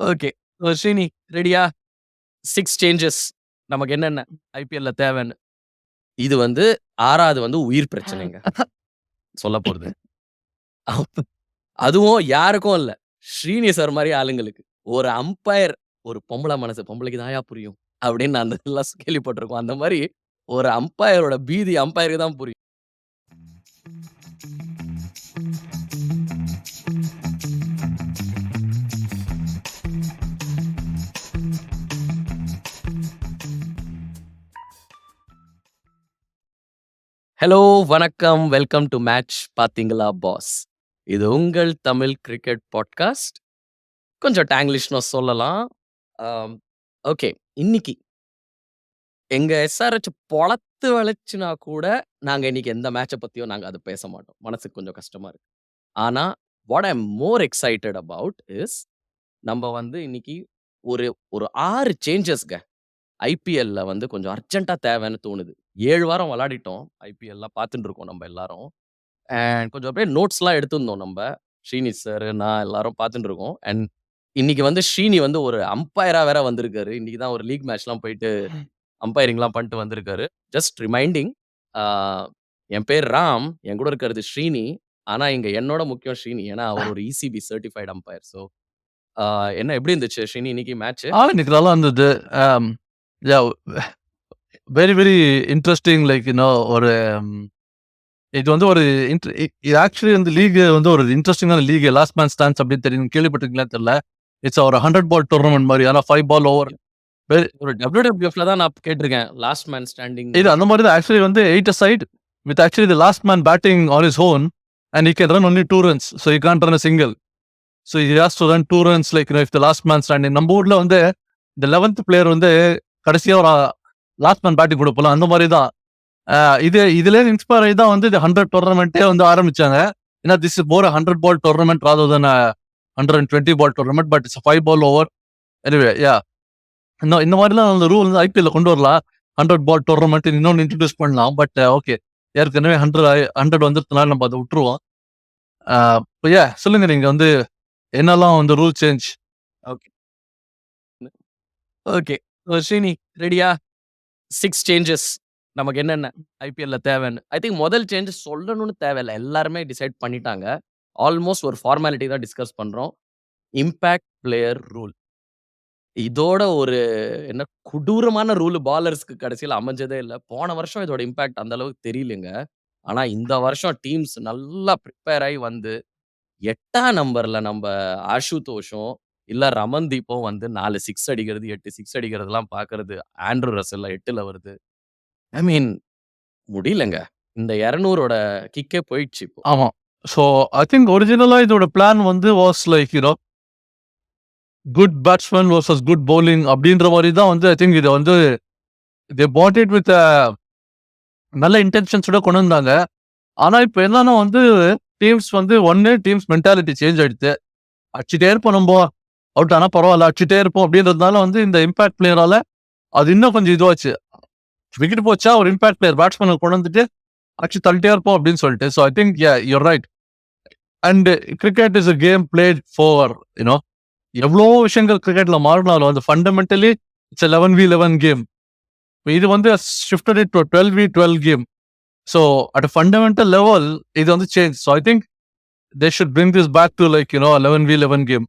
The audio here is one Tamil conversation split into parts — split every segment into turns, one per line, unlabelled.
ஓகே. ஓ ஸ்ரீனி ரெடியா? 6 சேஞ்சஸ் நமக்கு என்னென்ன ஐபிஎல்ல தேவைன்னு. இது வந்து 6வது வந்து உயிர் பிரச்சனைங்க. சொல்ல போறது. அதுவும் யாருக்கும் இல்ல. ஸ்ரீனி சார் மாரி ஆளுங்களுக்கு. ஒரு அம்பயர் ஒரு பொம்பள மனசு பொம்பளைக்கு தான்யா புரியும். அப்படின்னு அந்த இதெல்லாம் கேள்விப்பட்டிருக்கோம். அந்த மாரி ஒரு அம்பயரோட பீதி அம்பயருக்கு தான் புரியும். ஹலோ, வணக்கம். வெல்கம் டு மேட்ச் பாத்தீங்களா பாஸ். இது உங்கள் தமிழ் கிரிக்கெட் பாட்காஸ்ட். கொஞ்சம் டாங்கிலிஷ்ன்னு சொல்லலாம். ஆம், ஓகே. இன்னைக்கு எங்க எஸ்ஆர்ஹெச் பொளத்து வளைச்சுனா கூட, நாங்க இன்னைக்கு எந்த மேட்சை பத்தியும் நாங்க அதை பேச மாட்டோம். மனசுக்கு கொஞ்சம் கஷ்டமா இருக்கு. ஆனா, what I'm am more excited about is நம்ம வந்து இன்னைக்கு ஒரு ஒரு ஆறு சேஞ்சஸ்க ஐபிஎல்ல வந்து கொஞ்சம் அர்ஜென்ட்டா தேவைன்னு தோணுது. ஏழு வாரம் விளாடிட்டோம் ஐபிஎல்லாம் பார்த்துட்டு இருக்கோம் நம்ம எல்லாரும். அண்ட் கொஞ்சம் அப்படியே நோட்ஸ்லாம் எடுத்திருந்தோம் நம்ப. ஸ்ரீனி சார், நான் எல்லாரும் பார்த்துட்டு இருக்கோம். அண்ட் இன்னைக்கு வந்து ஸ்ரீனி வந்து ஒரு அம்பயரா வேற வந்திருக்காரு. இன்னைக்கு தான் ஒரு லீக் மேட்ச்லாம் போயிட்டு அம்பையரிங்லாம் பண்ணிட்டு வந்திருக்காரு. ஜஸ்ட் ரிமைண்டிங் என் பேர் ராம். என் கூட இருக்கிறது ஸ்ரீனி. ஆனால் இங்கே என்னோட முக்கியம் ஸ்ரீனி. ஏன்னா, அவர் ஒரு இசிபி சர்டிஃபைட் அம்பையர் ஸோ, என்ன எப்படி இருந்துச்சு ஸ்ரீனி இன்னைக்கு
மேட்ச் இன்னைக்கு நல்லா இருந்தது. Very very interesting like you know ஒரு இது வந்து ஒரு இது ஆக்சுவலி வந்து லீக் வந்து ஒரு இன்ட்ரஸ்டிங்கான லீக். லாஸ்ட் மேன் ஸ்டாண்ட்ஸ் அப்படின்னு தெரியும் கேள்விப்பட்டிருக்கீங்களான்னு தெரியல. இட்ஸ் ஒரு 100 பால் டூர்னமென்ட் மாரி. ஆனா 5 பால் ஓவர். வெரி
ஒரு WWFல தான் நான் கேட்டுருக்கேன். Last man standing.
இது அந்த மாரி தான் ஆக்சுவலி வந்து 8 a side with actually the last man batting on his own and he can run only 2 runs. So he can't run single. So he has to run 2 runs like if the last man standing. நம்ம ஊர்ல வந்து இந்த 11த் பிளேயர் வந்து கடைசியா ஒரு லாஸ்ட் மேன் பேட்டிங் குடுப்போம்ல அந்த மாதிரி தான். இது இதுலேருந்து இன்ஸ்பயர் ஆகி தான் வந்து இது ஹண்ட்ரட் டோர்னமெண்ட்டே வந்து ஆரம்பிச்சாங்க. ஏன்னா this is more 100 ball tournament rather than a 120 ball tournament but it's five ball over. Anyway yeah. இந்த இந்த மாதிரிலாம் அந்த ரூல் வந்து ஐபிஎல்ல கொண்டு வரலாம். 100 பால் டோர்னமெண்ட் இன்னொன்று இன்ட்ரடியூஸ் பண்ணலாம். But okay. Uh, ஏற்கனவே 100 ஆயி 100 நம்ம அதை விட்டுருவோம். ஆ இப்ப சொல்லுங்க நீங்க வந்து என்னலாம் வந்து rule change?
Okay. Okay. Srini ரெடியா? சிக்ஸ் சேஞ்சஸ் நமக்கு என்னென்ன ஐபிஎல்ல தேவைன்னு. ஐ திங்க் முதல் சேஞ்சஸ் சொல்லணும்னு தேவையில்ல. எல்லாருமே டிசைட் பண்ணிட்டாங்க. ஆல்மோஸ்ட் ஒரு ஃபார்மாலிட்டி தான் டிஸ்கஸ் பண்ணுறோம் இம்பேக்ட் பிளேயர் ரூல். இதோட ஒரு என்ன கொடூரமான ரூல் பாலர்ஸ்க்கு கடைசியில் அமைஞ்சதே இல்லை போன வருஷம் இதோட இம்பேக்ட் அந்த அளவுக்கு தெரியலங்க. ஆனால் இந்த வருஷம் டீம்ஸ் நல்லா ப்ரிப்பேர் ஆகி வந்து எட்டாம் நம்பர்ல நம்ம ஆஷுதோஷும், இல்ல ரமன்தீப்பும் வந்து 4 சிக்ஸ் அடிக்கிறது, 8 சிக்ஸ் அடிக்கிறதெல்லாம் பார்க்கறது ஆண்ட்ரூ ரசல்ல 8ல வருது. ஐ மீன் முடியலங்க. இந்த 200ஓட கிக்கே போயிடுச்சு இப்போ.
ஆமா. ஸோ ஐ திங்க் ஒரிஜினலா இதோட பிளான் வந்து was like you know good batsman versus good bowling அப்படின்ற மாரி தான் வந்து ஐ திங்க் இத வந்து தே பாட் இட் வித் அ நல்ல இன்டென்ஷன்ஸோட கொண்டு வந்தாங்க. ஆனா, இப்ப என்னன்னா வந்து டீம்ஸ் வந்து ஒண்ணு டீம்ஸ் மென்டாலிட்டி சேஞ்ச் ஆயிடுச்சு. அடிச்சுட்டே இருப்போம் நம்ப. அவுட் ஆனா பரவாயில்ல அடிச்சுட்டே இருப்போம் அப்படின்றதுனால வந்து இந்த இம்பாக்ட் பிளேயரால அது இன்னும் கொஞ்சம் இதுவாச்சு. விக்கெட் போச்சா ஒரு இம்பாக்ட் பிளேயர் பேட்ஸ்மேனை கொண்டு வந்துட்டு அடிச்சு தள்ளிட்டே இருப்போம் அப்படின்னு சொல்லிட்டு. So I think yeah you right. And cricket is a game played for you know எவ்வளோ விஷயங்கள் கிரிக்கெட்ல மாறினாலும் அந்த ஃபண்டமெண்டலி இட்ஸ் 11 வி 11 கேம். இது வந்து shifted it to 12 v 12 game. So at a fundamental level இது வந்து change. So I think they should bring this back to like you know eleven v 11 game.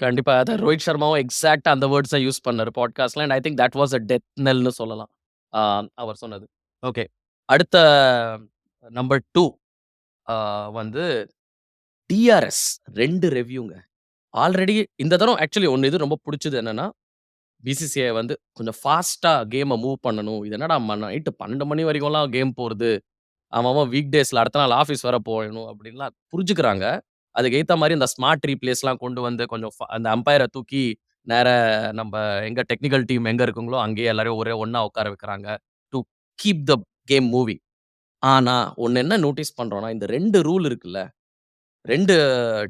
கண்டிப்பாக அத ரோஹித் சர்மாவும் எக்ஸாக்டாக அந்த வேர்ட்ஸை யூஸ் பண்ணார் பாட்காஸ்ட்ல. And I think that was a death நெல்னு சொல்லலாம். அவர் சொன்னது. ஓகே. அடுத்த நம்பர் டூ வந்து டிஆர்எஸ் ரெண்டு ரிவ்யூங்க. ஆல்ரெடி இந்த தரம் ஆக்சுவலி ஒன்று இது ரொம்ப பிடிச்சது என்னன்னா, பிசிசிஐ வந்து கொஞ்சம் ஃபாஸ்ட்டாக கேமை மூவ் பண்ணணும். இது என்னடா ம நைட்டு 12 மணி வரைக்கும்லாம் கேம் போகிறது அவன் அவன் வீக் டேஸில் அடுத்த நாள் ஆஃபீஸ் வர போகணும் அப்படின்லாம் புரிஞ்சுக்கிறாங்க. அதுக்கு ஏத்த மாதிரி இந்த ஸ்மார்ட் ரீப்ளேஸ்லாம் கொண்டு வந்து கொஞ்சம் அந்த அம்பையரை தூக்கி நேர நம்ம எங்க டெக்னிக்கல் டீம் எங்க இருக்குங்களோ, அங்கேயே எல்லாரையும் ஒரே ஒன்னா உட்கார வைக்கிறாங்க. To keep the game moving. ஆனா, ஒன்னு என்ன நோட்டீஸ் பண்றோம்னா, இந்த ரெண்டு ரூல் இருக்குல்ல. ரெண்டு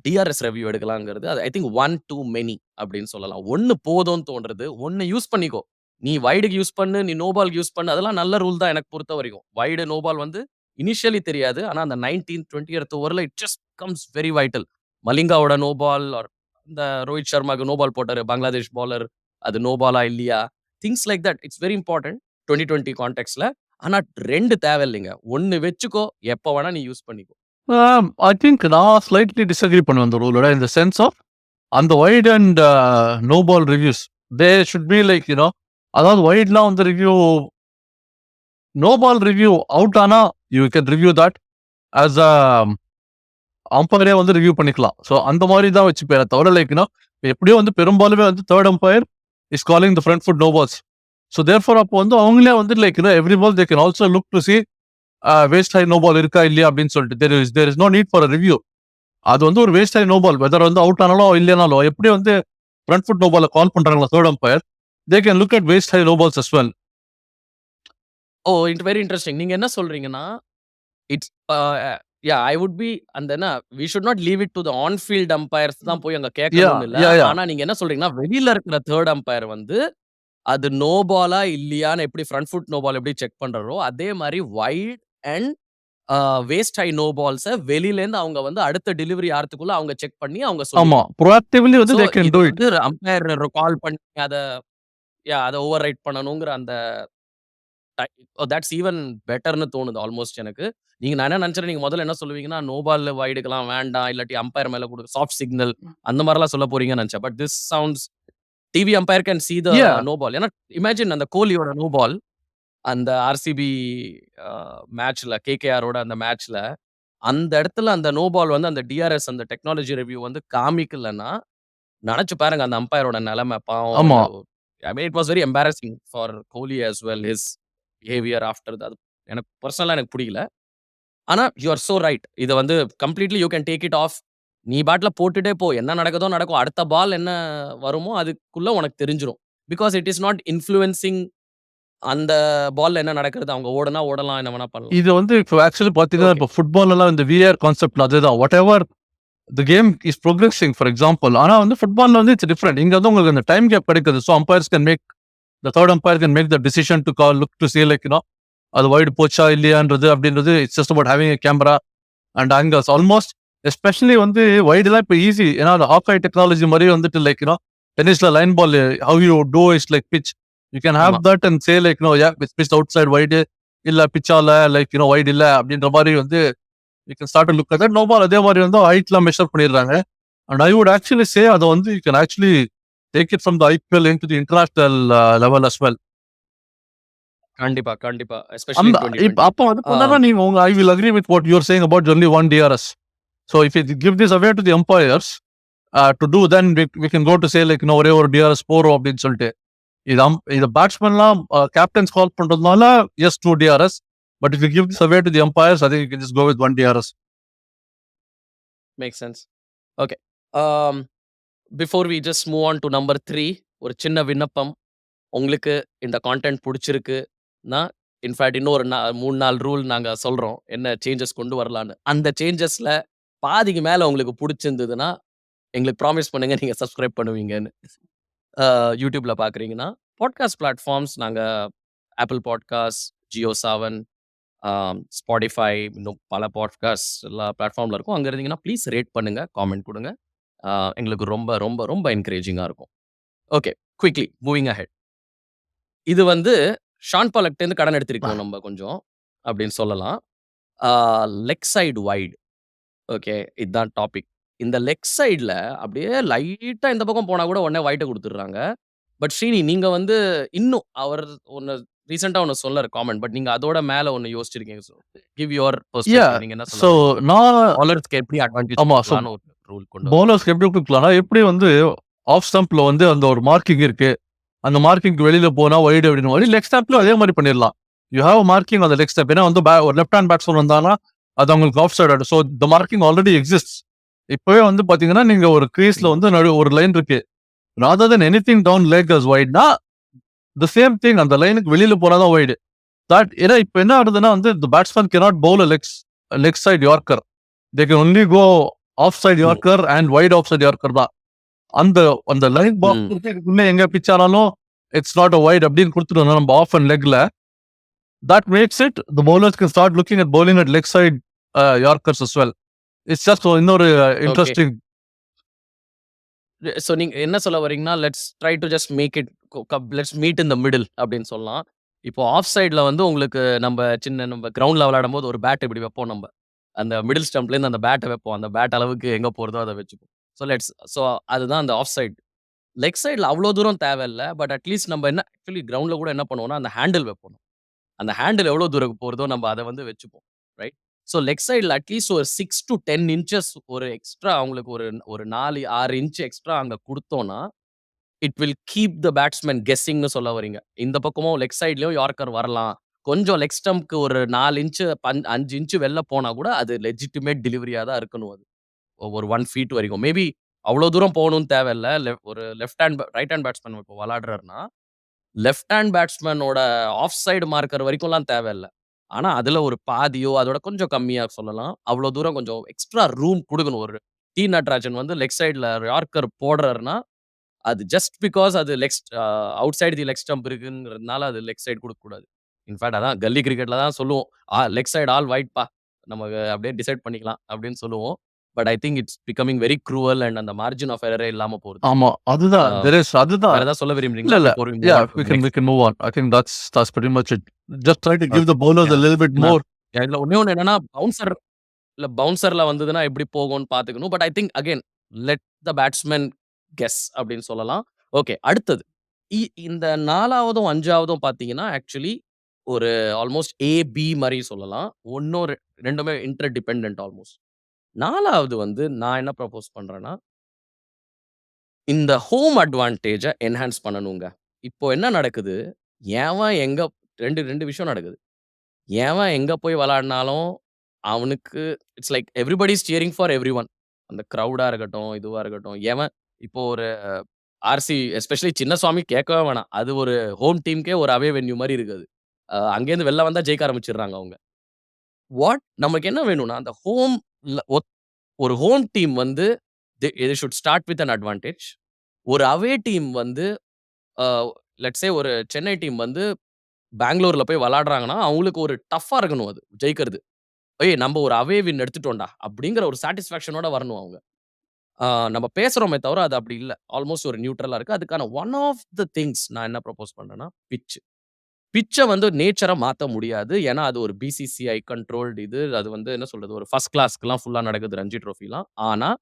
டிஆர்எஸ் ரிவ்யூ எடுக்கலாங்கிறது அது I think one too many அப்படின்னு சொல்லலாம். ஒன்னு போதும்னு தோன்றது. ஒன்னு யூஸ் பண்ணிக்கோ. நீ வைடுக்கு யூஸ் பண்ணு, நீ நோபாலுக்கு யூஸ் பண்ணு. அதெல்லாம் நல்ல ரூல் தான் எனக்கு பொறுத்த வரைக்கும் வைடு, நோபால் வந்து இனிஷியலி தெரியாது. ஆனா, அந்த 19த் 20த் ஓவரில் it just comes very vital. மலிங்காவோட no ball or இந்த ரோஹித் சர்மாக்கு நோ பால் பங்களாதேஷ் பாலர் அது நோ பாலா இல்லையா? Things like that it's very important twenty twenty கான்டெக்ட்ல ஆனால் ரெண்டு தேவை இல்லைங்க ஒன்னு வச்சுக்கோ எப்போ வேணா நீ யூஸ் பண்ணிக்கோ.
ஐ திங்க் நான் ஸ்லைட்லி டிஸ்அக்ரி பண்ணுவேன் அந்த ரூலோட இந்த சென்ஸ் ஆஃப் அந்த wide and no ball reviews they should be like you know அதாவது ஒயிட்லாம் வந்து review no ball review out ஆனா you can review that as a அம்பையரே வந்து ரிவ்யூ பண்ணிக்கலாம். ஸோ அந்த மாதிரி தான் வச்சுப்பேன் தவிர லைக்னா எப்படியோ வந்து பெரும்பாலுமே வந்து third umpire is calling the front foot no balls so therefore அப்போ வந்து அவங்களே வந்து like every ball they can also look to see waist ஆகி நோ பால் இருக்கா இல்லையா அப்படின்னு சொல்லிட்டு. There is there is no need for review அது வந்து ஒரு வேஸ்ட் ஆகி நோ பால் வெதர் வந்து அவுட் ஆனாலும் இல்லைனாலும் எப்படி வந்து front foot no ball call பண்ணுறாங்களா third umpire they can look at waist ஆகி no balls as well
oh it very interesting நீங்கள் என்ன சொல்றீங்கன்னா it's yeah I would be அந்த என்ன we should not leave it to the on field umpires தான் போய் அங்க கேட்கணும் இல்ல. ஆனா நீங்க என்ன சொல்றீங்கன்னா வெளியில இருக்கிற தேர்ட் அம்பையர் வந்து அது நோ பாலா இல்லையான்னு எப்படி ஃப்ரண்ட் ஃபுட் நோ பால் எப்படி செக் பண்றாரோ அதே மாதிரி wide and waist high no balls வெளியில இருந்து அவங்க வந்து அடுத்த டெலிவரி ஆறதுக்குள்ள அவங்க செக் பண்ணி அவங்க
ஆமா. ப்ரோஆக்டிவ்லி வந்து they can do it
umpire call பண்ணி அத யா அத ஓவர் ரைட் பண்ணணுங்கிற அந்த தட்ஸ் ஈவன் பெட்டர்னு தோணுது ஆல்மோஸ்ட் எனக்கு. நீங்க நான் என்ன நினைச்சேன் நீங்க முதல்ல என்ன சொல்லுவீங்கன்னா நோ பால் வைடுக்கெல்லாம் வேண்டாம் இல்லாட்டி அம்பையர் மேல கொடுக்க சாஃப்ட் சிக்னல் அந்த மாதிரிலாம் சொல்ல போறீங்கன்னு நினைச்சேன். But this sounds TV umpire can see the. No ball ஏன்னா இமேஜின் அந்த கோலியோட நோ பால் அந்த ஆர்சிபி மேட்ச்ல கேகேஆரோட அந்த மேட்ச்ல அந்த இடத்துல அந்த நோ பால் வந்து அந்த டிஆர்எஸ் அந்த டெக்னாலஜி ரிவ்யூ வந்து காமிக்கலன்னா நினைச்சு பாருங்க அந்த அம்பையரோட நிலைமை பாவம். I mean it was very embarrassing for Kohli as well his behaviour after அது எனக்கு பர்சனலா எனக்கு பிடிக்கல. ஆனா யூ ஆர் சோ ரைட் இதை வந்து completely you can take it off நீ பாட்டில் போட்டுட்டே போ. என்ன நடக்குதோ நடக்கும். அடுத்த பால் என்ன வருமோ அதுக்குள்ள உனக்கு தெரிஞ்சிரும். Because it is not influencing அந்த பால்ல என்ன நடக்கிறது. அவங்க ஓடனா ஓடலாம் என்ன வேணா பண்ணலாம்.
இது வந்து இப்போ ஆக்சுவலி பார்த்தீங்கன்னா. இப்போ ஃபுட்பால் எல்லாம் இந்த விஆர் கான்செப்ட் அதுதான். Whatever the game is progressing for example ஆனால் வந்து ஃபுட்பாலில் வந்து இட்ஸ் டிஃப்ரெண்ட் இங்கே வந்து உங்களுக்கு அந்த டைம் கேப் கிடைக்குது. So umpires can make the third umpire can make the decision to call look to like you know அது வைடு போச்சா இல்லையான்றது அப்படின்றது it's just about having a camera and anchors almost especially வந்து வைடுலாம் இப்போ ஈஸி ஏன்னா அது ஹாக்கை டெக்னாலஜி மாதிரி வந்துட்டு like you know டென்னிஸ்ல line ball how you do is like pitch you can have. That and say like no yeah pitch outside wide இல்ல பிச்சால லைக் யூனோ வைட் இல்ல அப்படின்ற மாதிரி வந்து you can start look at no ball அதே மாதிரி வந்து ஹைட்லாம் மெஷர் பண்ணிடுறாங்க. And I would actually say அதை வந்து you can actually take it from the IPL into the international level as well
கண்டிப்பா கண்டிப்பா.
அந்த
எஸ்பெஷலி
இப்ப அப்போ வந்து பண்ணா நீங்க உங்க I will agree with what your saying about only one DRS so if it give this away to the umpires to do then we can go to say like இன்னும் ஒரே ஒரு டிஆர்எஸ் போறோம் அப்படின்னு சொல்லிட்டு. இது அம் இது பேட்ஸ்மேன்லாம் கேப்டன்ஸ் கால் பண்றதுனால yes two DRS but if you give this away to the umpires I think you can just go with one DRS
make sense okay before we just move on to number three ஒரு சின்ன விண்ணப்பம். உங்களுக்கு இந்த கான்டென்ட் பிடிச்சிருக்குன்னா இன்ஃபேக்ட் இன்னொரு மூணு நாள் ரூல் நாங்கள் சொல்கிறோம் என்ன சேஞ்சஸ் கொண்டு வரலான்னு. அந்த சேஞ்சஸில் பாதிக்கு மேலே உங்களுக்கு பிடிச்சிருந்ததுன்னா எங்களுக்கு ப்ராமிஸ் பண்ணுங்க நீங்கள் சப்ஸ்கிரைப் பண்ணுவீங்கன்னு. யூடியூப்பில் பார்க்குறீங்கன்னா பாட்காஸ்ட் பிளாட்ஃபார்ம்ஸ் நாங்கள் Apple podcast Jio Saavn Spotify இன்னும் பல பாட்காஸ்ட் எல்லா பிளாட்ஃபார்மில் இருக்கும். அங்கே இருந்தீங்கன்னா ப்ளீஸ் ரேட் பண்ணுங்கள் காமெண்ட் கொடுங்க. ஆஹ் எங்களுக்கு ரொம்ப ரொம்ப ரொம்ப என்கரேஜிங்காக இருக்கும். ஓகே குவிக்லி மூவிங் அஹெட் இது வந்து ஷான் பாலக்டேருந்து கடன் எடுத்திருக்கோம் நம்ம கொஞ்சம் அப்படின்னு சொல்லலாம். லெக் சைடு வைடு ஓகே இதுதான் டாபிக் இந்த லெக் சைடில் அப்படியே லைட்டாக இந்த பக்கம் போனால் கூட உடனே ஒயிட்டை கொடுத்துட்றாங்க. பட் ஸ்ரீனி நீங்கள் வந்து இன்னும் அவர் ஒன்று ரீசெண்டாக ஒன்று சொல்லற காமெண்ட் பட் நீங்கள் அதோட மேலே ஒன்று யோசிச்சிருக்கீங்க. ஸோ கிவ் யுவர்
Yeah,
நீங்கள் என்ன சொல்ல
நான்
பாலர்ஸ்க்கு எப்படி அட்வான்டேஜ்
ஆமா, so
ஒரு ரூல் கொண்டு
போனஸ் எப்படி கொடுக்கலாம்னா எப்படி வந்து ஆஃப் ஸ்டம்ப்ல வந்து அந்த ஒரு மார்க்கிங் இருக்கு அந்த மார்க்கிங் வெளியில போனா ஒயிட் அப்படின்னு மாதிரி லெக் ஸ்டம்ப்ல அதே மாதிரி பண்ணிடலாம். யூ ஹாவ் மார்க்கிங் அந்த லெக் ஸ்டெப் ஏன்னா வந்து ஒரு லெஃப்ட் ஹேண்ட் பேட்ஸ்மேன் வந்தாங்கன்னா அது அவங்களுக்கு off side so the marking already exist இப்பவே வந்து பாத்தீங்கன்னா நீங்க ஒரு கிரீஸ்ல வந்து நடு ஒரு லைன் இருக்கு. Rather than anything down leg as வைட்னா the same thing அந்த லைனுக்கு வெளியில போனாதான் வைடு தட் ஏன்னா இப்போ என்ன ஆகுதுன்னா வந்து the batsman cannot bowl legs leg side yorker they can only go off side yorker and wide off side yorker தான் அந்த அந்த லைன். பாக்ஸ் எங்க பிச் ஆனாலும் இட்ஸ் நாட் அ வைட் அப்படின்னு கொடுத்துருவோம் நம்ம off and லெக்ல that makes it the bowlers can start looking at bowling at leg side yorkers as well it's just இன்னொரு இன்ட்ரெஸ்டிங்
ஸோ நீங்க என்ன சொல்ல வரீங்கன்னா, let's try to just make it let's meet in the middle அப்படின்னு சொல்லலாம். இப்போ ஆஃப் சைட்ல வந்து உங்களுக்கு நம்ப சின்ன நம்ப கிரவுண்ட்ல விளையாடும்போது ஒரு பேட் இப்படி வைப்போம் நம்ப. அந்த மிடில் ஸ்டம்ப்லேருந்து அந்த பேட்டை வைப்போம். அந்த பேட் அளவுக்கு எங்கே போகிறதோ அதை வச்சுப்போம். ஸோ லெட்ஸ் ஸோ அதுதான் அந்த ஆஃப் சைட். லெக் சைடில் அவ்வளோ தூரம் தேவையில்ல. பட் அட்லீஸ்ட் நம்ம என்ன ஆக்சுவலி கிரவுண்ட்ல கூட என்ன பண்ணுவோம்னா, அந்த ஹேண்டில் வைப்போம். அந்த ஹேண்டில் எவ்வளோ தூரம் போறதோ நம்ம அதை வந்து வச்சுப்போம். ரைட்? ஸோ லெக் சைடில் அட்லீஸ்ட் ஒரு சிக்ஸ் டு டென் இன்ச்சஸ் ஒரு எக்ஸ்ட்ரா அவங்களுக்கு ஒரு ஒரு 4, 6 இன்ச் எக்ஸ்ட்ரா அங்கே கொடுத்தோன்னா it will keep the batsman கெஸ்ஸிங்ன்னு சொல்ல வரீங்க. இந்த பக்கமும் லெக் சைட்லேயும் யார்க்கர் வரலாம். கொஞ்சம் லெக் ஸ்டம்ப்க்கு ஒரு 4 இன்ச்சு பன் 5 இன்ச்சு வெளில போனா கூட அது லெஜிட்டிமேட் டெலிவரியா தான் இருக்கணும் அது. ஒரு 1 ஃபீட் வரைக்கும். மேபி அவ்ளோ தூரம் போகணும்னு தேவையில்ல. லெ ஒரு left hand right hand batsman இப்போ விளையாடுறாருன்னா, லெஃப்ட் ஹேண்ட் பேட்ஸ்மேனோட ஆஃப் சைடு மார்க்கர் வரைக்கும்லாம் தேவையில்ல. ஆனா, அதுல ஒரு பாதியோ, அதோட கொஞ்சம் கம்மியா சொல்லலாம். அவ்ளோ தூரம் கொஞ்சம் எக்ஸ்ட்ரா ரூம் குடுக்கணும். ஒரு டி. நட்ராஜன் வந்து லெக் சைடில் யார்க்கர் போடுறாருன்னா, அது ஜஸ்ட் பிகாஸ் அது leg's a outside the leg stump இருக்குங்கிறதுனால அது லெக் சைடு குடுக்கக்கூடாது. இன்ஃபாக்ட் அதான் கல்லி கிரிக்கெட்ல தான் சொல்லுவோம். ஆ லெக் சைட் ஆல் வைட்ப்பா. நமக்கு அப்படியே டிசைட் பண்ணிக்கலாம் அப்படின்னு சொல்லுவோம். But I think it's becoming very cruel and அந்த மார்ஜின் ஆஃப் எரரே இல்லாம போகுது.
ஆமா. அதுதான். தெர் இஸ் அதுதான்.
வேற ஏதாவது சொல்ல விரும்புறீங்களா?
இல்ல.
Before we
can we can move on. I think that's that's pretty much it. Just try to give the bowlers a little bit more.
இதுல ஒண்ணே ஒண்ணு என்னன்னா, பவுன்சர் இல்ல பவுன்சர்ல வந்ததுன்னா எப்படி போகும்னு பார்த்துக்கணும். But I think again let the batsman guess அப்படின்னு சொல்லலாம். ஓகே அடுத்தது. இந்த 4வதும், 5வதும் பார்த்தீங்கன்னா, ஆக்சுவலி ஒரு ஆல்மோஸ்ட் ஏ, பி மாரி சொல்லலாம். ஒண்ணும் ரெ 2மே இன்டர் டிபெண்டன்ட் ஆல்மோஸ்ட். 4வது வந்து நான் என்ன ப்ரப்போஸ் பண்றேன்னா இந்த ஹோம் அட்வான்டேஜ என்ஹான்ஸ் பண்ணணுங்க. இப்போ என்ன நடக்குது? எவன் எங்க 2 2 விஷயம் நடக்குது. எவன் எங்க போய் விளையாடினாலும், அவனுக்கு it's like everybody is cheering for everyone. அந்த கிரவுடா இருக்கட்டும், இதுவா இருக்கட்டும். எவன் இப்போ ஒரு ஆர்சி எஸ்பெஷலி சின்னசுவாமி கேட்கவே வேணாம். அது ஒரு ஹோம் டீம்க்கே ஒரு அவே வென்யூ மாரி இருக்கு அது. அ அங்கேருந்து வெளில வந்தா ஜெயிக்க ஆரம்பிச்சுடுறாங்க அவங்க. வாட் நமக்கு என்ன வேணும்னா, அந்த ஹோம்ல ஒத் ஒரு ஹோம் டீம் வந்து they they should start with an advantage. ஒரு அவே டீம் வந்து அ லெட்ஸ் சே ஒரு சென்னை டீம் வந்து பெங்களூர்ல போய் விளையாடுறாங்கன்னா, அவங்களுக்கு ஒரு டஃப்பா இருக்கணும் அது ஜெயிக்கிறது. "ஏய் நம்ப ஒரு அவே வின் எடுத்துட்டோம்டா" அப்படிங்கிற ஒரு சாட்டிஸ்ஃபாக்ஷனோட வரணும் அவங்க. ஆ நம்ம பேசுறோமே தவிர அது அப்படி இல்ல. ஆல்மோஸ்ட் ஒரு நியூட்ரலா இருக்கு. அதுக்கான ஒன் ஆஃப் த திங்ஸ் நான் என்ன ப்ரப்போஸ் பண்றேன்னா, பிட்ச். பிச்சை வந்து நேச்சரை மாற்ற முடியாது. ஏன்னா, அது ஒரு பிசிசிஐ கண்ட்ரோல்டு இது. அது வந்து என்ன சொல்றது, ஒரு ஃபர்ஸ்ட் கிளாஸ்க்குலாம் ஃபுல்லாக நடக்குது ரஞ்சி ட்ரோஃபிலாம். ஆனால்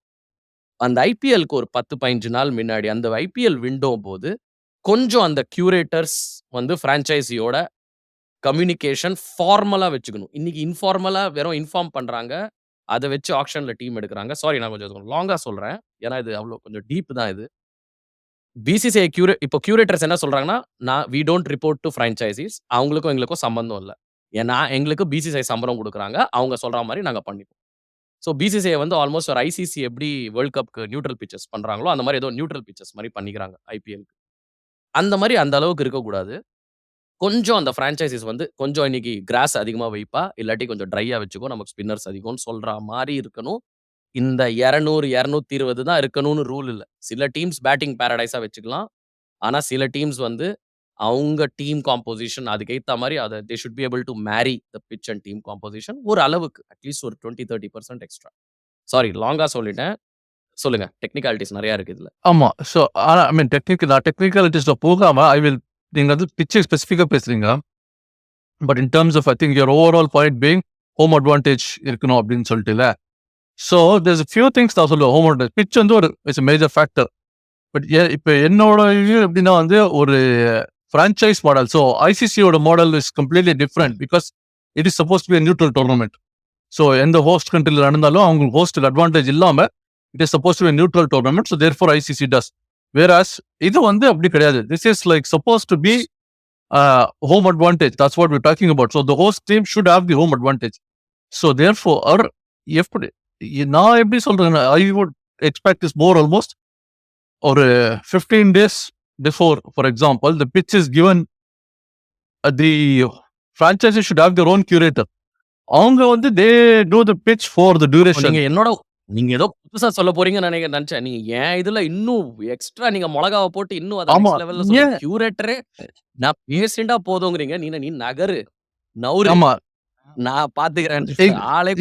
அந்த ஐபிஎல்க்கு ஒரு 10, 15 நாள் முன்னாடி அந்த ஐபிஎல் விண்டோ போது, கொஞ்சம் அந்த கியூரேட்டர்ஸ் வந்து பிரான்சைஸியோட கம்யூனிகேஷன் ஃபார்மலாக வச்சுக்கணும். இன்னைக்கு இன்ஃபார்மலாக வெறும் இன்ஃபார்ம் பண்ணுறாங்க அதை வச்சு ஆக்ஷனில் டீம் எடுக்கிறாங்க சாரி நான் கொஞ்சம் லாங்காக சொல்கிறேன் ஏன்னா, இது அவ்வளோ கொஞ்சம் டீப் தான் இது. பிசிசிஐ கியூரே இப்போ கியூரேட்டர்ஸ் என்ன சொல்றாங்கன்னா, நான் we don't report to franchises அவங்களுக்கும் எங்களுக்கும் சம்பந்தம் இல்ல. ஏன்னா, எங்களுக்கு பிசிசிஐ சம்பளம் கொடுக்குறாங்க அவங்க சொல்ற மாதிரி நாங்க பண்ணிப்போம். ஸோ பிசிசிஐ வந்து ஆல்மோஸ்ட் ஒரு ஐசிசி எப்படி வேர்ல்ட் கப்க்கு நியூட்ரல் பிக்சர்ஸ் பண்றாங்களோ, அந்த மாதிரி ஏதோ நியூட்ரல் பிக்சர்ஸ் மாதிரி பண்ணிக்கிறாங்க ஐபிஎலுக்கு அந்த மாதிரி அந்த அளவுக்கு இருக்கக்கூடாது. கொஞ்சம் அந்த ஃப்ரான்ச்சைசிஸ் வந்து கொஞ்சம் இன்னைக்கு கிராஸ் அதிகமா வைப்பா, இல்லாட்டி கொஞ்சம் ட்ரையாக வச்சுக்கோ. நமக்கு ஸ்பின்னர்ஸ் அதிகம்னு சொல்றா மாதிரி இருக்கணும். இந்த 200, 220 தான் இருக்கணும்னு ரூல் இல்ல. சில டீம்ஸ் பேட்டிங் பேரடைஸாக வச்சுக்கலாம். ஆனா, சில டீம்ஸ் வந்து அவங்க டீம் காம்போசிஷன் அதுக்கேற்ற மாதிரி மாரி அத they should be able to marry the pitch and team composition ஒரு அளவுக்கு. அட்லீஸ்ட் ஒரு 20, 30% எக்ஸ்ட்ரா. சாரி லாங்கா சொல்லிட்டேன். சொல்லுங்க. டெக்னிகாலிட்டீஸ் நெறைய இருக்கு இதுல.
ஆமா. ஸோ ஆனா ஐ மீன் டெக்னிக்கல் நான் டெக்னிக்காலிட்டிஸ்ல போகாம ஐ வில் நீங்க வந்து பிட்ச் ஸ்பெசிஃபிக்கா பேசுறீங்க. But in terms of I think your overall point being home advantage இருக்கணும் அப்படின்னு சொல்லிட்டுல. ஸோ தேர்ஸ் ஃபியூ திங்ஸ் நான் சொல்லுவேன் ஹோம் ஒர்க் பிச் வந்து ஒரு it's major factor. But a இப்ப என்னோட இது எப்படின்னா வந்து ஒரு franchise model. So ஐசிசியோட model is completely different because it is suppose be neutral tournament. So எந்த ஹோஸ்ட் கண்ட்ரியில் நடந்தாலும் அவங்களுக்கு ஹோஸ்ட் அட்வான்டேஜ் இல்லாம it is suppose be neutral tournament. So therefore ICC does. Whereas இது வந்து அப்படி கிடையாது. This is like suppose to be uh, home advantage. That's talking we're so the So டீம் host team should home advantage so advantage. So therefore, எப்படி நான் எப்படி சொல்றேன் I would expect is more almost ஒரு fifteen days before for example the pitch is given the franchisee should have their own curator அவங்க வந்து they do the pitch for the duration
நீங்க என்னோட நீங்க ஏதோ புதுசா சொல்ல போறீங்கன்னு நினைக்க நினைச்சேன். நீங்க என் இதுல இன்னும் எக்ஸ்ட்ரா நீங்க மொளகாவ போட்டு இன்னும் அத லெவல்ல.
ஏன்?
கியூரேட்டரே நான் பேசிண்டா போதுங்கிறீங்க. நீ நீ நகரு. நவுரு.
ஆமா
நான் பாத்துக்கிறேன். ஆளே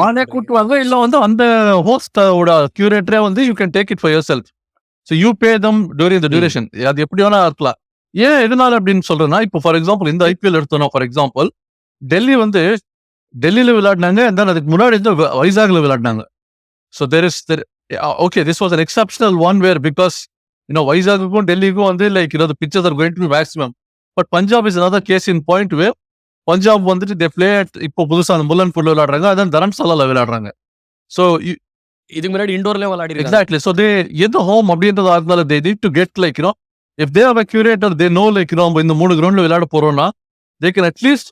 ஆளே. கூட்டு வாங்க இல்ல வந்து அந்த ஹோஸ்டோட கியூரேட்டரே வந்து you can take it for yourself so you pay them during the. Duration அது எப்படி வேணா இருக்கலாம் ஏன் எதனால அப்படின்னு சொல்றேன்னா இப்போ ஃபார் எக்ஸாம்பிள் இந்த ஐபிஎல் எடுத்தோம்னா ஃபார் எக்ஸாம்பிள் டெல்லி வந்து டெல்லியில விளையாடினாங்க and then அதுக்கு முன்னாடி வந்து வைசாக்ல விளையாடினாங்க so there is there okay this was an exceptional one where because you know வைசாக்குக்கும் டெல்லிக்கும் வந்து like you know fixtures are going to maximum but Punjab is another case in point way Punjab வந்துட்டு தே பிளே இப்போ புதுசா அந்த முல்லன்பூர்ல விளையாடுறாங்க. அதான் தரம்சாலால விளையாடுறாங்க. ஸோ
இதுக்கு முன்னாடி இண்டோர்லயே விளையாடி
எக்ஸாக்ட்லி ஸோ தே எந்த ஹோம் அப்படின்றதா இருந்தாலும் they need to get like you know if they have a curator they know like you know நம்ம இந்த மூணு கிரவுண்ட்ல விளையாட போறோம்னா தே கேன் அட்லீஸ்ட்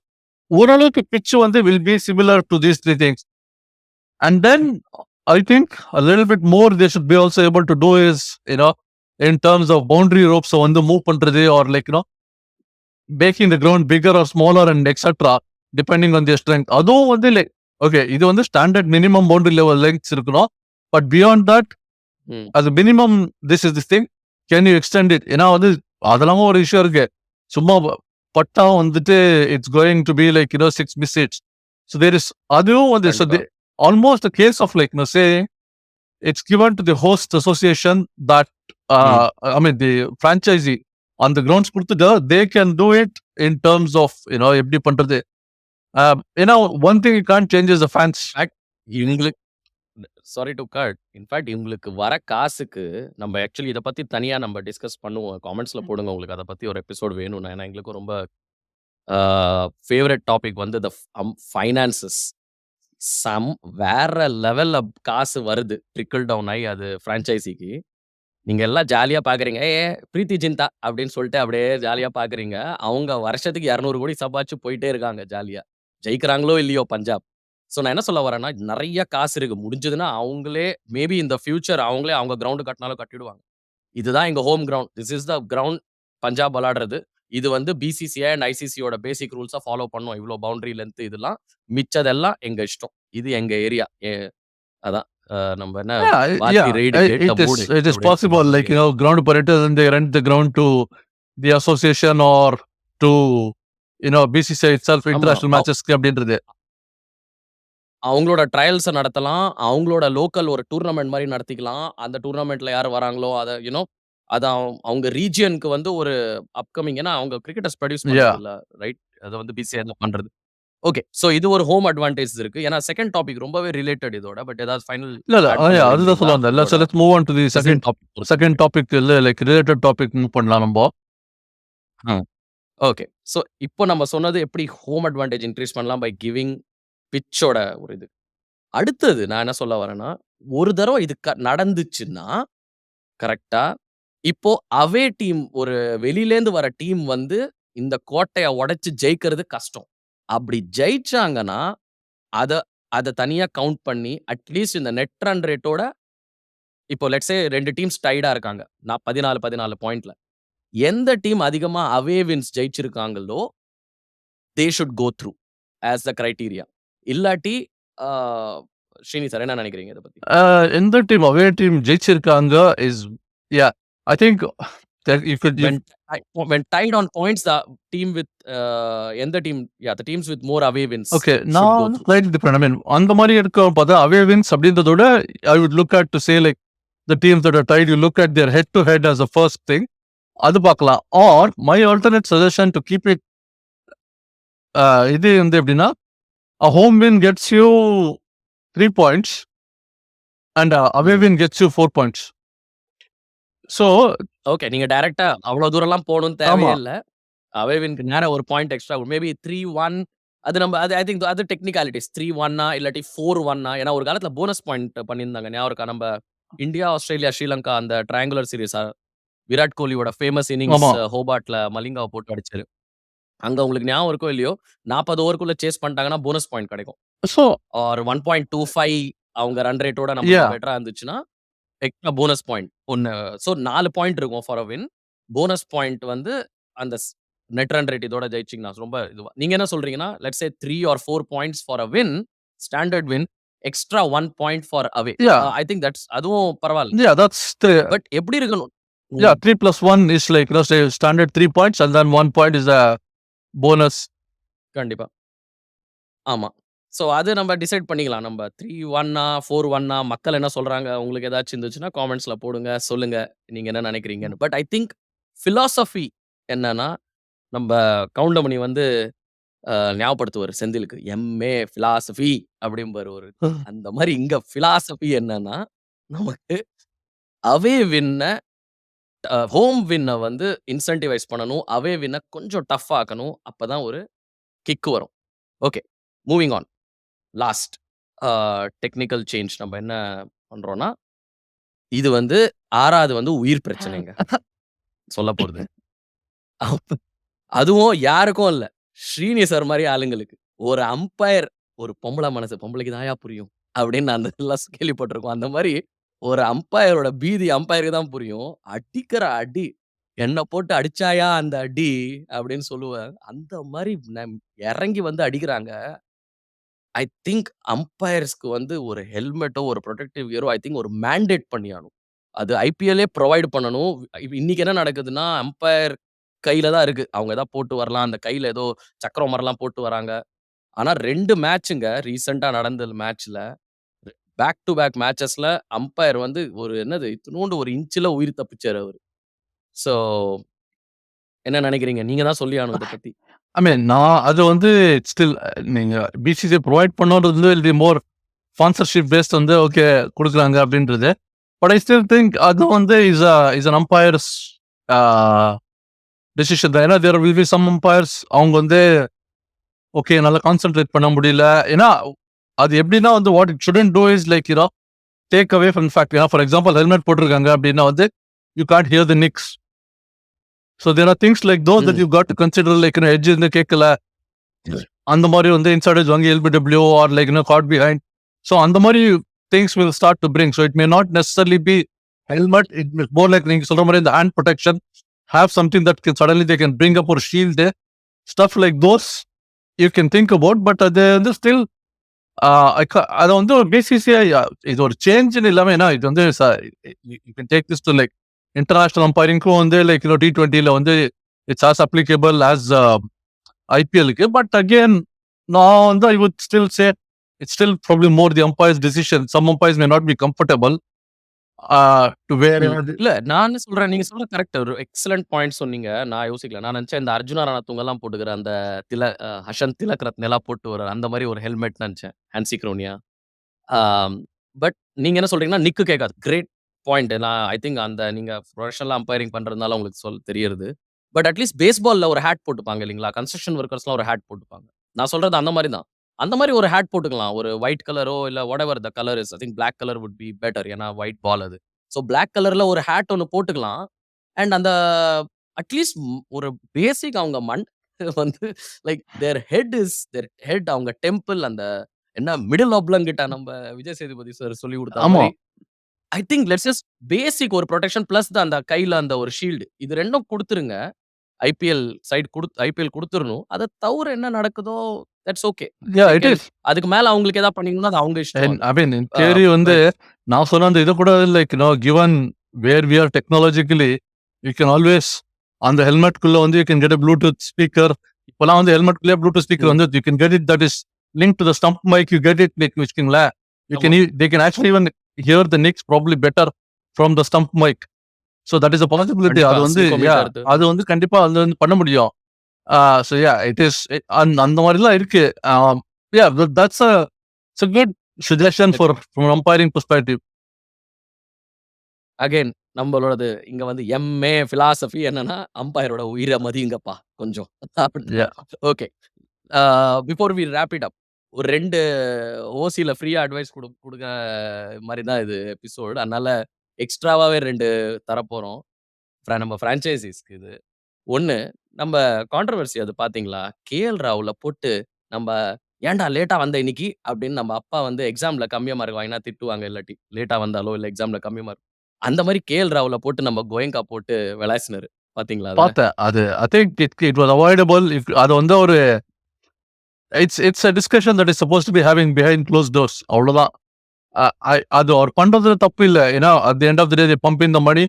ஓரளவுக்கு பிச் வந்து will be similar to these three things and then I think little bit more they should be also able to do is you know in terms of boundary ரோப்ஸை வந்து மூவ் பண்றது or like you know making the ground bigger or smaller and extra depending on their strength அதுவும் வந்து லைக் ஓகே இது வந்து standard minimum boundary level lengths இருக்கணும் பட் பியாண்ட் தட்
ம்.
அது minimum this is this thing can you extend it ஏன்னா வந்து அதெல்லாம் ஒரு விஷயம் இருக்கு. சும்மா ப- பட்டா வந்துட்டு it's going to be like you know six mishits so there is அதுவும் வந்து ஸோ
கண்டிப்பா.
almost a case of like you know saying it's given to the host association that uh, The grounds கொடுத்துட்டு they can do it in terms of you know எப்படி பண்றது? You know one thing you can't change is the fans.
இவங்களுக்கு sorry to cut in fact இவங்களுக்கு வர காசுக்கு நம்ம ஆக்சுவலி இதை பத்தி தனியா நம்ம டிஸ்கஸ் பண்ணுவோம். காமெண்ட்ஸ்ல போடுங்க உங்களுக்கு. அதை பத்தி ஒரு எபிசோட் வேணும்னா ஏன்னா எங்களுக்கு ரொம்ப ஃபேவரட் டாபிக் வந்து த ஃபைனான்சஸ் சம் வேற லெவல்ல காசு வருது. ட்ரிக்கிள் டவுன் ஆகி அது ஃப்ரான்ச்சைசிக்கு நீங்க எல்லாம் ஜாலியா பாக்குறீங்க. ஏ பிரீத்தி ஜிந்தா அப்படின்னு சொல்லிட்டு அப்படியே ஜாலியா பாக்குறீங்க. அவங்க வருஷத்துக்கு இரநூறு கோடி சம்பாதிச்சு போயிட்டே இருக்காங்க ஜாலியா. ஜெயிக்கிறாங்களோ இல்லையோ பஞ்சாப். ஸோ நான் என்ன சொல்ல வரேன்னா நிறைய காசு இருக்கு. முடிஞ்சதுன்னா அவங்களே மேபி இந்த ஃபியூச்சர் அவங்களே அவங்க கிரவுண்டு கட்டினாலும் கட்டிடுவாங்க. இதுதான் எங்க home ground this is the ground Punjab விளாடுறது இது வந்து பிசிசிஐ அண்ட் ஐசிசியோட பேசிக் ரூல்ஸை ஃபாலோ பண்ணோம். இவ்வளோ பவுண்டரி லென்த் இதெல்லாம். மிச்சதெல்லாம் எங்க இஷ்டம். இது எங்க ஏரியா அதான். நம்ம என்ன
yeah,
Vaathi
yeah
raid
it,
gate
it is
mood
it is
அப்படின்னு
possible
சொல்லுவாங்க
like you know ground operators and they rent the ground to the association or to you know BCCI itself
ஆமா
international
அவ-
matches அப்படின்றது.
அவங்களோட ட்ரையல்ஸை நடத்தலாம். அவங்களோட லோக்கல் ஒரு டூர்னமெண்ட் மாதிரி நடத்திக்கலாம். அந்த டூர்னமெண்ட்ல யார் வராங்களோ அதை யூனோ அது அவங்க- ரீஜியனுக்கு வந்து ஒரு அப்கமிங் ஏன்னா அவங்க கிரிக்கெட்டர்ஸ் ப்ரொடியூஸ் இல்ல ரைட் அதை வந்து பிசிஐ பண்றது. ஓகே ஸோ இது ஒரு ஹோம் அட்வான்டேஜ் இருக்கு. ஏன்னா செகண்ட் டாபிக் ரொம்பவே ரிலேட்டட் இதோட பட் ஏதாவது ஃபைனல்
இல்ல இல்ல அதுதான் சொல்ல வந்தேன் இல்ல move on to the second
second topic
second topic இல்ல லைக் ரிலேட்டட் டாபிக் மூவ் பண்ணலாம் நம்ம.
ஓகே ஸோ இப்போ நம்ம சொன்னது எப்படி ஹோம் அட்வான்டேஜ் இன்க்ரீஸ் பண்ணலாம்? பை கிவிங் பிச்சோட ஒரு இது. அடுத்தது நான் என்ன சொல்ல வரேன்னா ஒரு தடவை இது க- நடந்துச்சுன்னா கரெக்டா இப்போ அவே டீம் ஒரு வெளியிலேந்து வர டீம் வந்து இந்த கோட்டையை உடைச்சு ஜெயிக்கிறது கஷ்டம். அப்படி ஜெயிச்சாங்கன்னா அத அத தனியா கவுண்ட் பண்ணி அட்லீஸ்ட் இந்த நெட் ரன் ரேட்டோட இப்போ லெட்ஸே ரெண்டு டீம்ஸ் டைடா இருக்காங்க. நான் பதினாலு பதினாலு பாயிண்ட்ல எந்த டீம் அதிகமா away wins ஜெயிச்சிருக்காங்களோ they should go through as the criteria இல்லாட்டி ஸ்ரீனி சார் என்ன நினைக்கிறீங்க இதை பத்தி?
எந்த டீம் அவே டீம் ஜெயிச்சிருக்காங்க is yeah I think if it
when ti- when tied on points the team with uh எந்த team yeah the teams with more away wins
okay
should
நான்
go
வந்து
through.
Slight different I mean அந்த மாதிரி எடுக்க பார்த்தா away wins அப்படின்றதோட I would look at to say like the teams that are tied you look at their head to head as a first thing அது பார்க்கலாம். Or my alternate suggestion to keep it இது வந்து எப்படின்னா a home win gets you three points and uh, away
ம்.
win gets you So
okay நீங்க டைரக்டா அவ்வளவு தூரம்லாம் போகணும்னு தேவையே
ஆமா.
இல்ல. அவே வின்க்கு நேரம் ஒரு point extra maybe three one அது நம்ம அது ஐ திங்க் அது டெக்னிகாலிட்டிஸ் த்ரீ ஒன்னா இல்லாட்டி ஃபோர் ஒன்னா ஏன்னா ஒரு காலத்துல போனஸ் பாயிண்ட் பண்ணியிருந்தாங்க. ஞாபகம் இருக்கா? நம்ம இந்தியா ஆஸ்திரேலியா ஸ்ரீலங்கா அந்த ட்ரையாங்குலர் சீரிஸ் விராட் கோலியோட ஃபேமஸ் இன்னிங்ஸ்
ஆமா.
ஹோபாட்ல மலிங்காவை போட்டு அடிச்சாரு. அங்க உங்களுக்கு ஞாபகம் இருக்கோ இல்லையோ நாற்பது ஓவருக்குள்ள சேஸ் பண்ணிட்டாங்கன்னா போனஸ் பாயிண்ட் கிடைக்கும். Or one point two five அவங்க ரன் ரேட்டோட
yeah.
பெட்டரா இருந்துச்சுன்னா எக்ஸ்ட்ரா போனஸ் பாயிண்ட் ஒன்னு ஸோ நாலு பாயிண்ட் இருக்கும் for a win. Bonus point வந்து அந்த நெட் ரன் ரேட் இதோட ஜெயிச்சிங்கன்னா ரொம்ப இதுவா. நீங்க என்ன சொல்றீங்கன்னா let's say three or four points for a win standard win extra one point for away
yeah.
I think that's அதுவும் பரவாயில்ல.
Yeah that's the
பட் எப்படி இருக்கணும்?
Yeah
ம்,
three plus one is like you know say standard three points and then one point is a bonus.
கண்டிப்பா. ஆமா. ஸோ அது நம்ம டிசைட் பண்ணிக்கலாம். நம்ம 3-1ஆ, 4-1ஆ மக்கள் என்ன சொல்றாங்க? உங்களுக்கு ஏதாச்சும் இருந்துச்சுன்னா காமெண்ட்ஸ்ல போடுங்க. சொல்லுங்க. நீங்க என்ன நினைக்கிறீங்கன்னு. பட் ஐ திங்க் பிலாசபி என்னன்னா, நம்ப கவுண்டமணி வந்து அ ஞாபகப்படுத்துவாரு செந்திலுக்கு. எம்.ஏ. பிலாசபி அப்படிம்பாரு ஒரு அந்த மாரி இங்க பிலாசபி என்னன்னா, நமக்கு அவே வின்ன அ ஹோம் வின்ன வந்து இன்சென்டிவைஸ் பண்ணணும். அவே வின்ன கொஞ்சம் டஃப் ஆக்கணும். அப்பதான் ஒரு கிக் வரும். Okay. Moving on. Last technical change நம்ம என்ன பண்றோம்னா, இது வந்து ஆறாவது வந்து உயிர் பிரச்சனைங்க. சொல்ல போறது. அதுவும் யாருக்கும் இல்ல. ஸ்ரீனி சார் மாதிரி ஆளுங்களுக்கு. ஒரு அம்பயர் ஒரு பொம்பளை மனசு பொம்பளைக்கு தாயா புரியும். அப்படின்னு அந்த இதெல்லாம் கேள்விப்பட்டிருக்கோம். அந்த மாதிரி ஒரு அம்பயரோட பீதி அம்பயருக்கு தான் புரியும். அடிக்கிற அடி, "என்ன போட்டு அடிச்சாயா அந்த அடி" அப்படின்னு சொல்லுவேன். அந்த மாதிரி நம் இறங்கி வந்து அடிக்கிறாங்க. ஐ திங்க் அம்பயர்ஸ்க்கு வந்து ஒரு ஹெல்மெட்டோ, ஒரு புரொடெக்டிவ் கியரோ ஐ திங்க் ஒரு மேண்டேட் பண்ணியாகணும். அது ஐபிஎல்லே புரொவைட் பண்ணணும். இன்னைக்கு என்ன நடக்குதுன்னா, அம்பயர் கையில தான் இருக்கு. அவங்க ஏதாவது போட்டு வரலாம். அந்த கையில ஏதோ சக்கரம் மாரிலாம் போட்டு வராங்க. ஆனா 2 மேட்ச்ங்க ரீசென்ட்டா நடந்த மேட்ச்ல பேக் டூ பேக் மேட்சஸ்ல அம்பயர் வந்து ஒரு என்னது இத்துணூண்டு ஒரு இன்ச்ல உயிர் தப்பிச்சாரு அவரு. ஸோ என்ன நினைக்கிறீங்க? நீங்க தான் சொல்லி ஆகணும் இத பத்தி.
ஐ மீன் நான் அது வந்து ஸ்டில் நீங்கள் பிசிசிஐ ப்ரொவைட் பண்ணுறது வந்து மோர் ஸ்பான்சர்ஷிப் பேஸ்ட் வந்து ஓகே கொடுக்குறாங்க அப்படின்றது. பட் ஐ ஸ்டில் திங்க் அது வந்து is a is an umpires decision தான். ஏன்னா there will be some umpires அவங்க வந்து ஓகே நல்லா கான்சென்ட்ரேட் பண்ண முடியல. ஏன்னா அது எப்படின்னா வந்து what it shouldn't do is like you're take away from fact. ஏன்னா ஃபார் எக்ஸாம்பிள் ஹெல்மெட் போட்டிருக்காங்க அப்படின்னா வந்து you can't hear the nicks. So there are things like those that
hmm.
You got to consider like edge இருந்து கேட்கல. அந்த மாரி வந்து இன்சைட் எட்ஜ் வாங்கி LBW or like you know caught behind. So அந்த மாரி things will start to bring. So it may not necessarily be helmet. It is more like நீங்க சொல்ற மாரி இந்த hand protection have something that can suddenly they can bring up ஒரு shield. Stuff like those you can think about. But அது வந்து ஸ்டில் அ அத வந்து ஒரு பிசிசிஐ இது ஒரு சேஞ்சுன்னு இல்லாம ஏன்னா இது வந்து ச you can take this to like international அம்பயரிங்க்கும் வந்து லைக் யூ நோ டி20ல வந்து இட்ஸ் ஆஸ் அப்ளிகபிள் ஆஸ் ஐபிஎல்லுக்கு. பட் அகெயின் நான் வந்து I would still say it's still probably more the umpires decision. Some umpires may not be comfortable to.
இல்ல நான் என்ன சொல்றேன், நீங்க சொல்றது கரெக்ட். ஒரு எக்ஸலென்ட் பாயிண்ட் சொன்னீங்க. நான் யோசிக்கல. நான் நினைச்சேன் இந்த அர்ஜுனா ரணத்துங்கலாம் போட்டுக்கிற அந்த தில ஹஷன் திலக் ரத்னலாம் போட்டு வர அந்த மாரி ஒரு ஹெல்மெட் நினைச்சேன். ஹான்சி க்ரோனியா. பட் நீங்க என்ன சொல்றீங்கன்னா, நிக்கு கேட்காது. Great point. நான் ஐ திங்க் அந்த நீங்க ப்ரொஃபஷனலா அம்பயரிங் பண்றதுனால உங்களுக்கு சொல் தெரியுது. பட் அட்லீஸ்ட் பேஸ்பால்ல ஒரு ஹேட் போட்டுப்பாங்க இல்லீங்களா? கன்ஸ்ட்ரக்ஷன் வொர்க்கர்ஸ்லாம் ஒரு ஹேட் போட்டுப்பாங்க. நான் சொல்றது அந்த மாரி தான். அந்த மாரி ஒரு ஹேட் போட்டுக்கலாம். ஒரு ஒயிட் கலரோ இல்ல whatever the colour is. I think black colour would be better. ஏன்னா ஒயிட் பால் அது. ஸோ பிளாக் கலர்ல ஒரு ஹேட் ஒண்ணு போட்டுக்கலாம். அண்ட் அந்த அட்லீஸ்ட் ஒரு பேசிக் அவங்க மண் வந்து like their head is their head அவங்க டெம்பிள் அந்த என்ன மிடில் ஆப்லங்கிட்ட நம்ம விஜய் சேதுபதி சார் சொல்லிக் குடுத்த
ஆமா.
மாரி I think let's just basic ஒரு புரொடெக்ஷன் பிளஸ் அந்த கையில அந்த ஒரு ஷீல்டு. இது 2ம் குடுத்துருங்க. ஐபிஎல் சைட் குடுத் ஐபிஎல் குடுத்துறணும். அத தவிர என்ன நடக்குதோ தட்ஸ் ஓகே.
It is.
அதுக்கு மேல அவங்களுக்கு ஏதாவது பண்ணீங்கன்னா அது அவங்க இஷ்டம்.
ஐ மீன் தியரி வந்து. நான் சொன்ன அந்த இத கூட like know given where we are technologically you can always அந்த ஹெல்மெட்குள்ள வந்து you can get Bluetooth speaker. இப்பலாம் வந்து ஹெல்மெட்குள்ளே ப்ளூடூத் ஸ்பீக்கர். வந்து you can get it that is linked to the stump mic you get it like வச்சுக்கங்களேன். You. Can they can actually even hear the nicks probably better from the stump mic. So that is possibility.
கண்டிப்பா.
அது வந்து. அது வந்து கண்டிப்பா அது வந்து பண்ண முடியும். ஸோ யா இட் இஸ் அந் அந்த மாரிலாம் இருக்கு. Yeah that's a good suggestion for from umpiring perspective.
Again நம்மளோடது இங்க வந்து எம்.ஏ. பிலாசபி என்னன்னா, அம்பயரோட உயிர மதியுங்கப்பா கொஞ்சம். Okay. Before we wrap it up ஒரு 2 ஓசில ஃப்ரீயா அட்வைஸ் கொடு கொடுக்க மாதிரி தான் இது எபிசோடு அதனால எக்ஸ்ட்ராவாவே 2 தரப்போறோம். நம்ம ஃப்ரான்ச்சைசிஸ்க்கு இது. ஒன்று நம்ம கான்ட்ரவர்சி அது பார்த்தீங்களா? கே.எல். ராவில் போட்டு நம்ம "ஏன்டா லேட்டா வந்த இன்னைக்கு?" அப்படின்னு நம்ம அப்பா வந்து எக்ஸாமில் கம்மியா மார்க் வாங்கினா திட்டுவாங்க இல்லாட்டி. லேட்டா வந்தாலோ இல்ல எக்ஸாம்ல கம்மியாக மார்க். அந்த மாதிரி கே.எல். ராவில் போட்டு நம்ம கோயங்கா போட்டு விளாசினர் பார்த்தீங்களா
பார்த்தேன். அது I think it it was avoidable. If அது வந்து ஒரு it's it's a discussion that is supposed to be having behind closed doors அவ்வளோதான். அ அது அவர் பண்றதுல தப்பு இல்ல. ஏன்னா at end of the day pump in the money.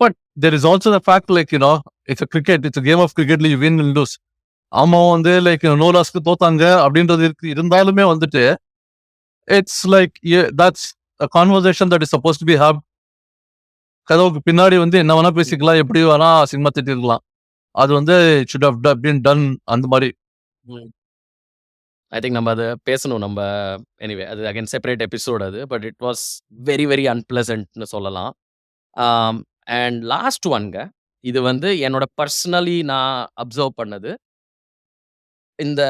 But there is also the fact like you know it's a cricket. It's a game of கிரிக்கெட்ல யூ வின் லூஸ். ஆமாவும் வந்து லைக் நோலாஸ்க்கு தோத்தாங்க அப்படின்றது இருக்கு இருந்தாலுமே வந்துட்டு it's like that's conversation that is suppose to be happen கதவுக்கு பின்னாடி வந்து என்ன வேணா பேசிக்கலாம் எப்படி வேணா சினிமா திட்டிருக்கலாம் அது வந்து சுட் ஹவ் பீன் டன் அந்த மாதிரி
ஐ திங்க் நம்ம அத பேசணும். நம்ம எனிவே அது அகைன் செப்பரேட் எபிசோட் அது. But it was very very அன்பிளசன்ட்னு சொல்லலாம். அண்ட் லாஸ்ட் ஒன்ங்க இது வந்து என்னோட பர்சனலி நான் அப்சர்வ் பண்ணது. இந்த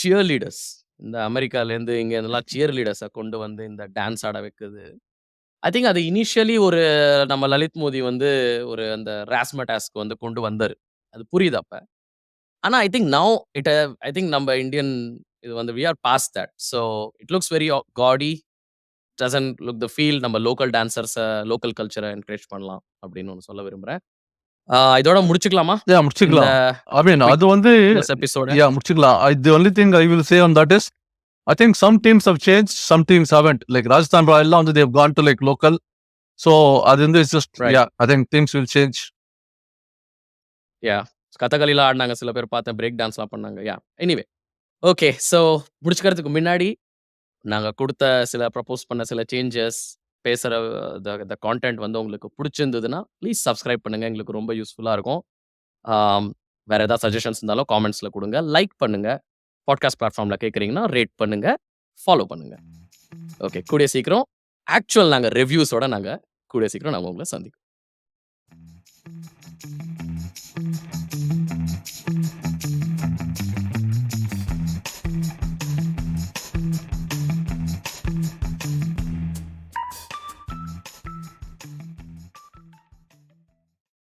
சியர் லீடர்ஸ் இந்த அமெரிக்காலேருந்து இங்கே இதெல்லாம் சியர் லீடர்ஸை கொண்டு வந்து இந்த டான்ஸ் ஆட வைக்குது. ஐ திங்க் அது இனிஷியலி ஒரு நம்ம லலித் மோதி வந்து ஒரு அந்த ராஸ்மட்டாஸ்க்கு வந்து கொண்டு வந்தார். அது புரியுது அப்போ? ஆனால் I think now it I think நம்ம இந்தியன் இது வந்து we are past that so it looks very gaudy doesn't look the feel நம்ம லோக்கல் டான்சர்ஸை லோக்கல் கல்ச்சரை என்கரேஜ் பண்ணலாம் அப்படின்னு ஒன்று சொல்ல விரும்புகிறேன் இதோட முடிச்சுக்கலாமா?
யா முடிச்சுக்கலாம். ஐ மீன் அது வந்து
எபிசோட
யா முடிச்சுக்கலாம். The only thing I will say on that is I think some teams have change some teams haven't like Rajasthan ராயல்லாம் வந்து they've gone to like local so அது வந்து it's just. Yeah I think teams will change
yeah கதகளிலாம் ஆடினாங்க சில பேர் பார்த்தேன் பிரேக் டான்ஸ்லாம் பண்ணாங்க. யா எனிவே ஓகே ஸோ முடிச்சுக்கிறதுக்கு முன்னாடி நாங்கள் கொடுத்த சில ப்ரப்போஸ் பண்ண சில சேஞ்சஸ் பேசுகிற த கான்டென்ட் வந்து உங்களுக்கு பிடிச்சிருந்ததுன்னா ப்ளீஸ் சப்ஸ்கிரைப் பண்ணுங்கள் எங்களுக்கு ரொம்ப யூஸ்ஃபுல்லாக இருக்கும். வேறு வேற ஏதாவது சஜஷன்ஸ் இருந்தாலும் காமெண்ட்ஸில் கொடுங்க. லைக் பண்ணுங்கள் பாட்காஸ்ட் பிளாட்ஃபார்மில் கேட்குறீங்கன்னா ரேட் பண்ணுங்கள் ஃபாலோ பண்ணுங்கள் ஓகே கூடிய சீக்கிரம். ஆக்சுவல் நாங்கள் ரிவ்யூஸோட நாங்கள் கூடிய சீக்கிரம் நாங்கள் உங்களை சந்திக்கிறோம்.